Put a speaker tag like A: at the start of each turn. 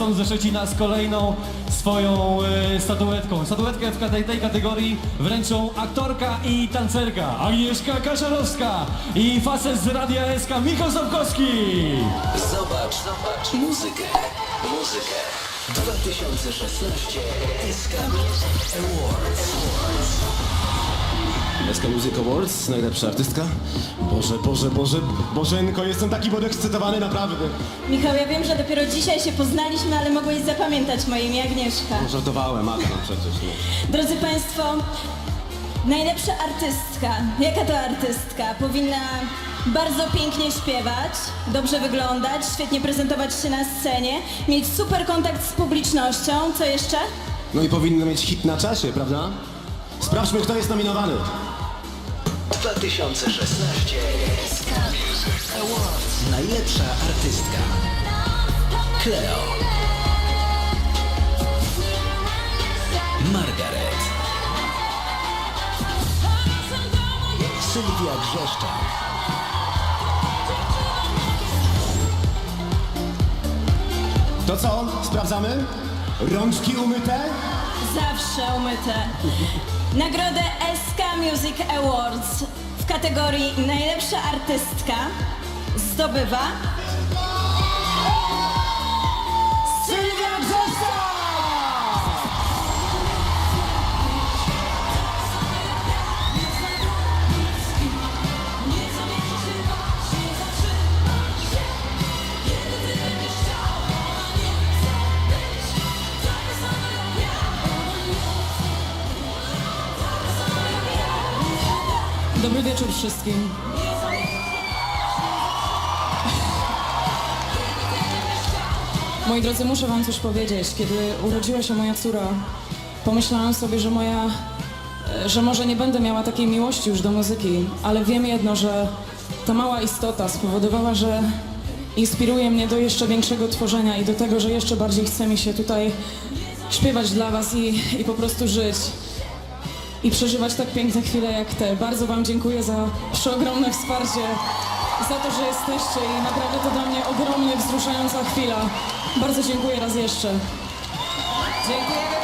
A: stąd ze Szczecina z kolejną swoją e, statuetką. Statuetkę w tej, tej kategorii wręczą aktorka i tancerka Agnieszka Kaczarowska i facet z Radia SK Michał Zabkowski.
B: Zobacz, zobacz muzykę, muzykę. 2016 SK Awards.
C: SK Music Awards, najlepsza artystka. Boże, Boże, Boże, Bożenko, jestem taki podekscytowany, naprawdę.
D: Michał, ja wiem, że dopiero dzisiaj się poznaliśmy, ale mogłeś zapamiętać moje imię Agnieszka.
C: Żartowałem, Aga, no przecież. No.
D: Drodzy Państwo, najlepsza artystka, jaka to artystka, powinna bardzo pięknie śpiewać, dobrze wyglądać, świetnie prezentować się na scenie, mieć super kontakt z publicznością, co jeszcze?
C: no i powinno mieć hit na czasie, prawda? Sprawdźmy, kto jest nominowany.
B: 2016 SK Music Awards. Najlepsza artystka. Cleo. Margaret. Sylwia Grzeszczak.
C: To co? Sprawdzamy? Rączki umyte?
D: Zawsze umyte. Nagrodę SK Music Awards w kategorii najlepsza artystka zdobywa
E: Dobry wieczór wszystkim. Moi drodzy, muszę wam coś powiedzieć. Kiedy urodziła się moja córa, pomyślałam sobie, że moja, że może nie będę miała takiej miłości już do muzyki, ale wiem jedno, że ta mała istota spowodowała, że inspiruje mnie do jeszcze większego tworzenia i do tego, że jeszcze bardziej chce mi się tutaj śpiewać dla was i, i po prostu żyć i przeżywać tak piękne chwile jak te. Bardzo Wam dziękuję za przeogromne wsparcie, za to, że jesteście i naprawdę to dla mnie ogromnie wzruszająca chwila. Bardzo dziękuję raz jeszcze.
F: Dziękujemy